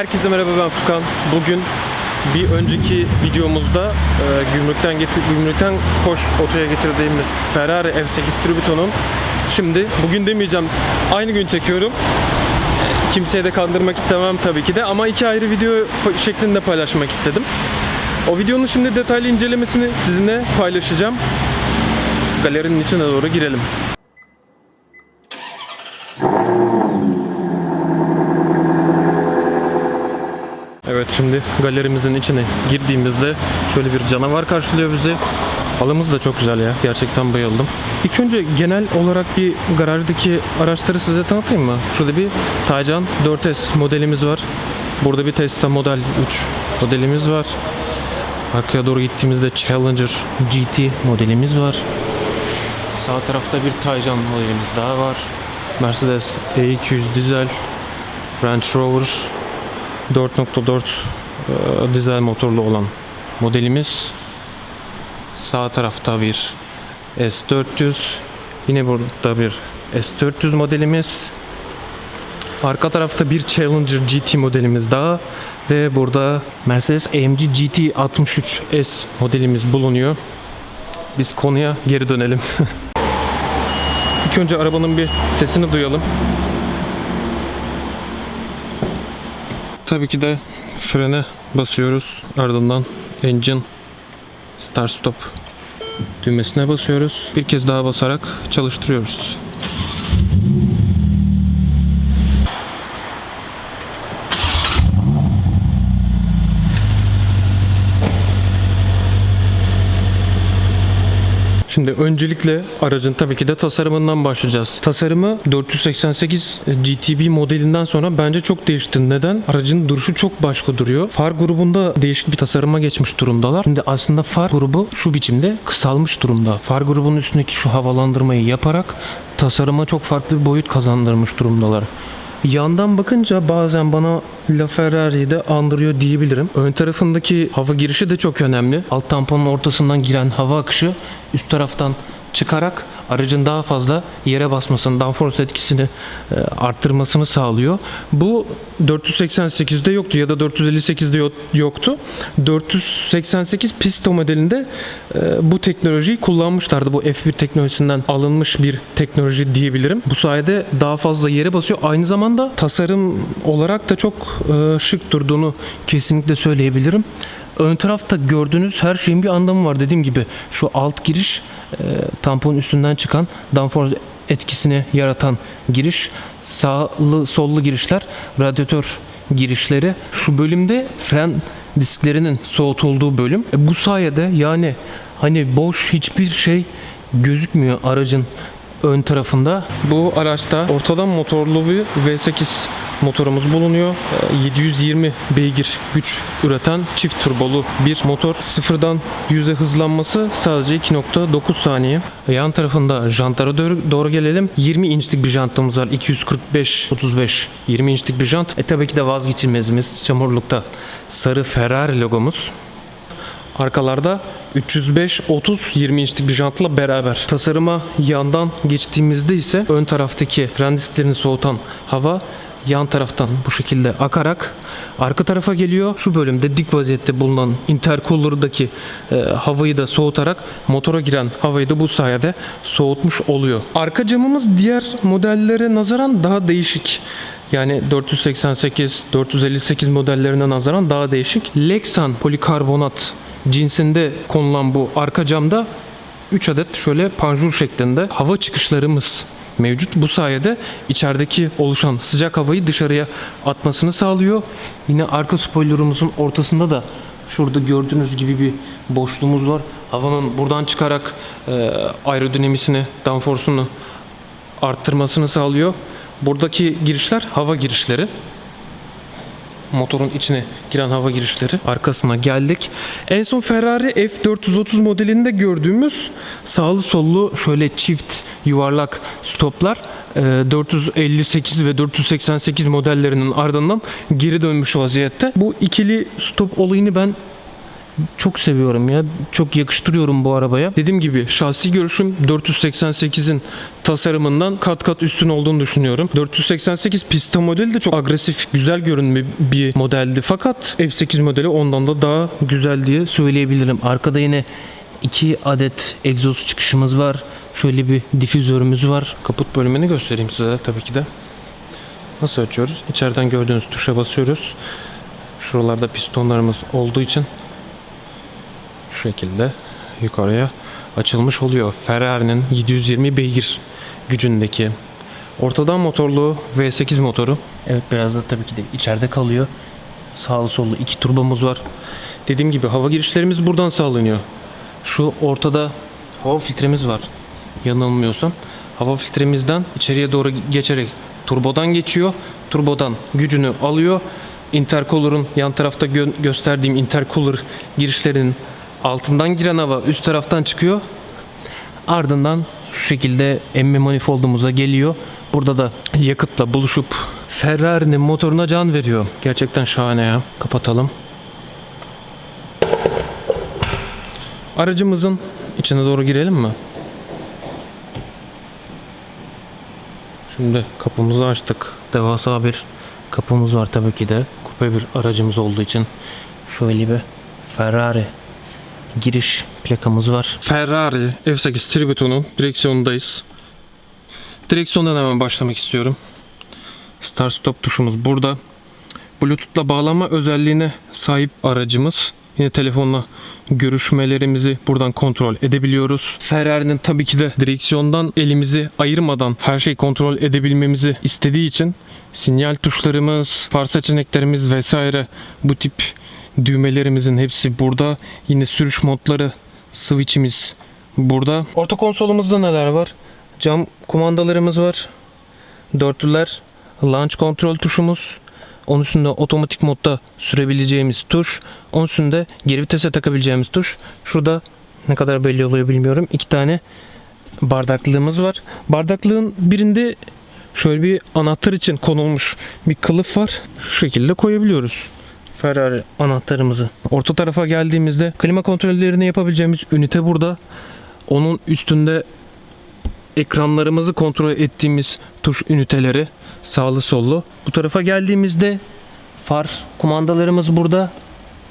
Herkese merhaba ben Furkan. Bugün bir önceki videomuzda e, gümrükten getir, gümrükten koş otoya getirdiğimiz Ferrari F8 Tributo'nun şimdi bugün demeyeceğim aynı gün çekiyorum. E, Kimseye de kandırmak istemem tabii ki de ama iki ayrı video şeklinde paylaşmak istedim. O videonun şimdi detaylı incelemesini sizinle paylaşacağım. Galerinin içine doğru girelim. Evet şimdi galerimizin içine girdiğimizde şöyle bir canavar karşılıyor bizi. Halımız da çok güzel ya. Gerçekten bayıldım. İlk önce genel olarak bir garajdaki araçları size tanıtayım mı? Şurada bir Taycan 4S modelimiz var. Burada bir Tesla Model 3 modelimiz var. Arkaya doğru gittiğimizde Challenger GT modelimiz var. Sağ tarafta bir Taycan modelimiz daha var. Mercedes E200 dizel, Range Rover 4.4 e, dizel motorlu olan modelimiz. Sağ tarafta bir S400. Yine burada bir S400 modelimiz. Arka tarafta bir Challenger GT modelimiz daha ve burada Mercedes AMG GT 63S modelimiz bulunuyor. Biz konuya geri dönelim. İlk önce arabanın bir sesini duyalım. Tabii ki de frene basıyoruz. Ardından engine start stop düğmesine basıyoruz. Bir kez daha basarak çalıştırıyoruz. Şimdi öncelikle aracın tabii ki de tasarımından başlayacağız. Tasarımı 488 GTB modelinden sonra bence çok değişti. Neden? Aracın duruşu çok başka duruyor. Far grubunda değişik bir tasarıma geçmiş durumdalar. Şimdi aslında far grubu şu biçimde kısalmış durumda. Far grubunun üstündeki şu havalandırmayı yaparak tasarıma çok farklı bir boyut kazandırmış durumdalar. Yandan bakınca bazen bana LaFerrari'yi de andırıyor diyebilirim. Ön tarafındaki hava girişi de çok önemli. Alt tamponun ortasından giren hava akışı üst taraftan çıkarak aracın daha fazla yere basmasını, downforce etkisini e, arttırmasını sağlıyor. Bu 488'de yoktu ya da 458'de yo- yoktu. 488 Pisto modelinde e, bu teknolojiyi kullanmışlardı. Bu F1 teknolojisinden alınmış bir teknoloji diyebilirim. Bu sayede daha fazla yere basıyor. Aynı zamanda tasarım olarak da çok e, şık durduğunu kesinlikle söyleyebilirim. Ön tarafta gördüğünüz her şeyin bir anlamı var. Dediğim gibi şu alt giriş e, tampon üstünden çıkan downforce etkisini yaratan giriş, sağlı sollu girişler, radyatör girişleri. Şu bölümde fren disklerinin soğutulduğu bölüm. E, bu sayede yani hani boş hiçbir şey gözükmüyor aracın ön tarafında. Bu araçta ortadan motorlu bir V8 motorumuz bulunuyor. Ee, 720 beygir güç üreten çift turbolu bir motor. Sıfırdan 100'e hızlanması sadece 2.9 saniye. Yan tarafında jantlara doğru, doğru gelelim. 20 inçlik bir jantımız var. 245 35 20 inçlik bir jant. E tabii ki de vazgeçilmezimiz çamurlukta sarı Ferrari logomuz. Arkalarda 305 30 20 inçlik bir jantla beraber. Tasarıma yandan geçtiğimizde ise ön taraftaki fren disklerini soğutan hava yan taraftan bu şekilde akarak arka tarafa geliyor. Şu bölümde dik vaziyette bulunan intercooler'daki e, havayı da soğutarak motora giren havayı da bu sayede soğutmuş oluyor. Arka camımız diğer modellere nazaran daha değişik. Yani 488, 458 modellerine nazaran daha değişik. Lexan polikarbonat cinsinde konulan bu arka camda 3 adet şöyle panjur şeklinde hava çıkışlarımız mevcut. Bu sayede içerideki oluşan sıcak havayı dışarıya atmasını sağlıyor. Yine arka spoilerımızın ortasında da şurada gördüğünüz gibi bir boşluğumuz var. Havanın buradan çıkarak e, aerodinamisini, downforce'unu arttırmasını sağlıyor. Buradaki girişler hava girişleri motorun içine giren hava girişleri. Arkasına geldik. En son Ferrari F430 modelinde gördüğümüz sağlı sollu şöyle çift yuvarlak stoplar e, 458 ve 488 modellerinin ardından geri dönmüş vaziyette. Bu ikili stop olayını ben çok seviyorum ya. Çok yakıştırıyorum bu arabaya. Dediğim gibi şahsi görüşüm 488'in tasarımından kat kat üstün olduğunu düşünüyorum. 488 pista modeli de çok agresif, güzel görünümlü bir modeldi. Fakat F8 modeli ondan da daha güzel diye söyleyebilirim. Arkada yine iki adet egzoz çıkışımız var. Şöyle bir difüzörümüz var. Kaput bölümünü göstereyim size tabii ki de. Nasıl açıyoruz? İçeriden gördüğünüz tuşa basıyoruz. Şuralarda pistonlarımız olduğu için şekilde yukarıya açılmış oluyor. Ferrari'nin 720 beygir gücündeki ortadan motorlu V8 motoru. Evet biraz da tabii ki de içeride kalıyor. Sağlı sollu iki turbomuz var. Dediğim gibi hava girişlerimiz buradan sağlanıyor. Şu ortada hava filtremiz var. Yanılmıyorsam. Hava filtremizden içeriye doğru geçerek turbodan geçiyor. Turbodan gücünü alıyor. Intercooler'ın yan tarafta gö- gösterdiğim intercooler girişlerinin altından giren hava üst taraftan çıkıyor. Ardından şu şekilde emme manifoldumuza geliyor. Burada da yakıtla buluşup Ferrari'nin motoruna can veriyor. Gerçekten şahane ya. Kapatalım. Aracımızın içine doğru girelim mi? Şimdi kapımızı açtık. Devasa bir kapımız var tabii ki de. Kupe bir aracımız olduğu için. Şöyle bir Ferrari giriş plakamız var. Ferrari F8 Tributo'nun direksiyonundayız. Direksiyondan hemen başlamak istiyorum. Start stop tuşumuz burada. Bluetooth'la bağlama özelliğine sahip aracımız. Yine telefonla görüşmelerimizi buradan kontrol edebiliyoruz. Ferrari'nin tabii ki de direksiyondan elimizi ayırmadan her şeyi kontrol edebilmemizi istediği için sinyal tuşlarımız, far seçeneklerimiz vesaire bu tip düğmelerimizin hepsi burada. Yine sürüş modları, switch'imiz burada. Orta konsolumuzda neler var? Cam kumandalarımız var. Dörtlüler, launch kontrol tuşumuz, onun üstünde otomatik modda sürebileceğimiz tuş. Onun üstünde geri vitese takabileceğimiz tuş. Şurada ne kadar belli oluyor bilmiyorum. İki tane bardaklığımız var. Bardaklığın birinde şöyle bir anahtar için konulmuş bir kılıf var. Şu şekilde koyabiliyoruz. Ferrari anahtarımızı. Orta tarafa geldiğimizde klima kontrollerini yapabileceğimiz ünite burada. Onun üstünde ekranlarımızı kontrol ettiğimiz tuş üniteleri sağlı sollu. Bu tarafa geldiğimizde far kumandalarımız burada.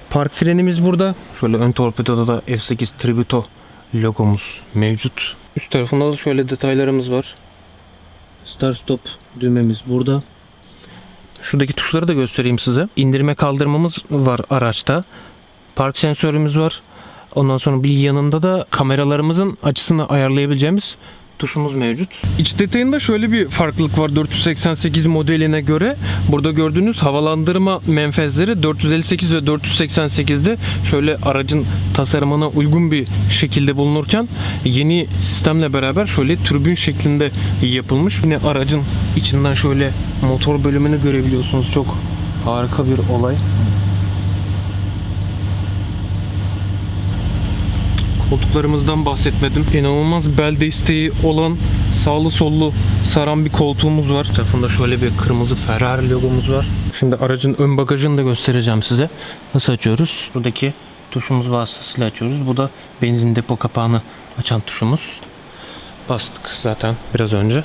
Park frenimiz burada. Şöyle ön torpidoda da F8 Tributo logomuz mevcut. Üst tarafında da şöyle detaylarımız var. Start stop düğmemiz burada. Şuradaki tuşları da göstereyim size. İndirme kaldırmamız var araçta. Park sensörümüz var. Ondan sonra bir yanında da kameralarımızın açısını ayarlayabileceğimiz tuşumuz mevcut. İç detayında şöyle bir farklılık var 488 modeline göre. Burada gördüğünüz havalandırma menfezleri 458 ve 488'de şöyle aracın tasarımına uygun bir şekilde bulunurken yeni sistemle beraber şöyle türbün şeklinde yapılmış. Yine aracın içinden şöyle motor bölümünü görebiliyorsunuz. Çok harika bir olay. Koltuklarımızdan bahsetmedim. İnanılmaz bel desteği olan sağlı sollu saran bir koltuğumuz var. Tarafında şöyle bir kırmızı Ferrari logomuz var. Şimdi aracın ön bagajını da göstereceğim size. Nasıl açıyoruz? Buradaki tuşumuz vasıtasıyla açıyoruz. Bu da benzin depo kapağını açan tuşumuz. Bastık zaten biraz önce.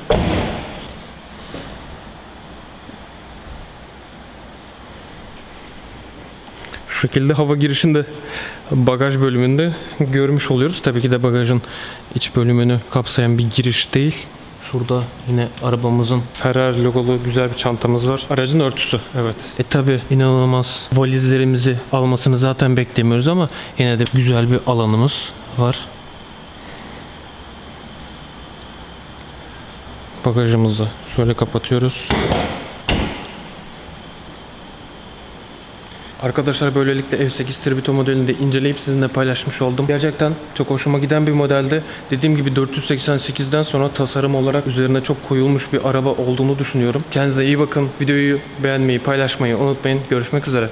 Şekilde hava girişinde bagaj bölümünde görmüş oluyoruz. Tabii ki de bagajın iç bölümünü kapsayan bir giriş değil. Şurada yine arabamızın Ferrari logolu güzel bir çantamız var. Aracın örtüsü evet. E tabi inanılmaz valizlerimizi almasını zaten beklemiyoruz ama yine de güzel bir alanımız var. Bagajımızı şöyle kapatıyoruz. Arkadaşlar böylelikle F8 Tributo modelini de inceleyip sizinle paylaşmış oldum. Gerçekten çok hoşuma giden bir modeldi. Dediğim gibi 488'den sonra tasarım olarak üzerine çok koyulmuş bir araba olduğunu düşünüyorum. Kendinize iyi bakın. Videoyu beğenmeyi, paylaşmayı unutmayın. Görüşmek üzere.